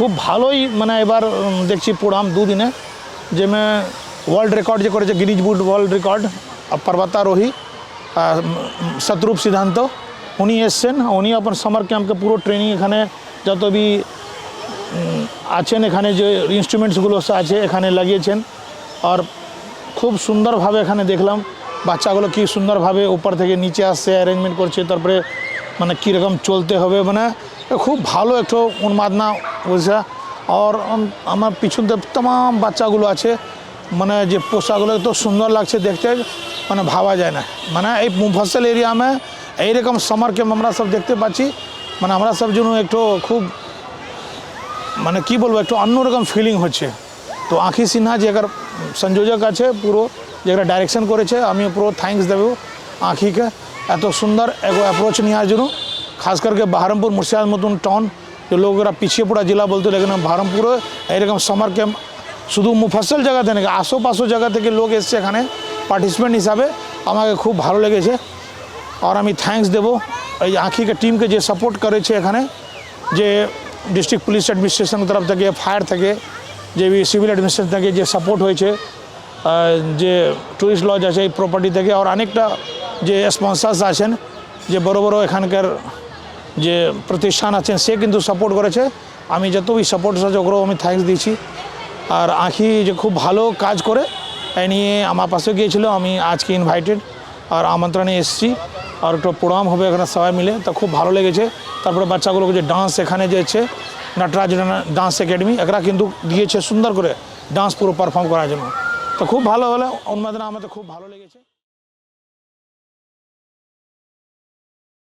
খুব ভালোই মানে এবার দেখছি পোরাম দুদিনে जे में वर्ल्ड रिकॉर्ड जे करे जे গিনিচবোর্ড वर्ल्ड रिकॉर्ड আর পর্বতারোহী শতরূপ सिद्धांत উনি এসেছেন উনি अपन সামার ক্যাম্পকে পুরো ট্রেনিং এখানে যতবি আছেন এখানে যে ইনস্ট্রুমেন্টস গুলো আছে এখানে লাগিয়েছেন আর খুব সুন্দর ভাবে এখানে দেখলাম বাচ্চা গুলো কি সুন্দর ভাবে উপর থেকে নিচে আসছে অ্যারেঞ্জমেন্ট করছে তারপরে মানে কি রকম চলতে হবে মানে খুব ভালো একটু উন্মাদনা বুঝছা আর আমার পিছন দিয়ে তমাম বাচ্চাগুলো আছে মানে যে পোশাকগুলো এত সুন্দর লাগছে দেখতে মানে ভাবা যায় না মানে এই মুফাসল এরিয়ামে এইরকম সামার ক্যাম্প আমরা সব দেখতে পাচ্ছি মানে আমরা সব জন্য একটু খুব মানে কি বলবো একটু অন্যরকম ফিলিং হচ্ছে তো আঁখি সিনহা যে একবার সংযোজক আছে পুরো যে একটা ডাইরেকশন করেছে আমি পুরো থ্যাংকস দেবো আঁখিকে এত সুন্দর এক অ্যাপ্রোচ নেওয়ার জন্য खास करके बहरमपुर मुर्शिदाबाद मतन टाउन जो लोग अगर पीछे पूरा जिला बोलते हैं लेकिन हम बहरमपुर एरक समर कैम्प शुद्ध मुफसल जगह थे ना आशोपाशो जगह के लोग इस पार्टिसिपेंट हिसाब से खूब भारत लेगे और हमें थैंक्स देव आँखी के टीम के जे सपोर्ट करेखने जे डिस्ट्रिक्ट पुलिस एडमिनिस्ट्रेशन तरफ थे फायर थे जे भी सिविल एडमिनिस्ट्रेशन थे जे सपोर्ट हो जे टूरिस्ट लॉज आ प्रपार्टी थे और अनेकटा जे स्पन्सार्स आज बरबर एखानकर যে প্রতিষ্ঠান আছেন সে কিন্তু সাপোর্ট করেছে আমি যত ওই সাপোর্ট আছে ওগুলো আমি থ্যাংকস দিয়েছি আর আঁখি যে খুব ভালো কাজ করে এ নিয়ে আমার পাশে গিয়েছিল আমি আজকে ইনভাইটেড আর আমন্ত্রণে এসেছি আর একটু প্রোগ্রাম হবে এখানে সবাই মিলে তা খুব ভালো লেগেছে তারপরে বাচ্চাগুলোকে যে ডান্স এখানে যেছে নটরাজ ডান্স একাডেমি এরা কিন্তু দিয়েছে সুন্দর করে ডান্স পুরো পারফর্ম করার জন্য তো খুব ভালো হলে অন্যদিন আমাদের খুব ভালো লেগেছে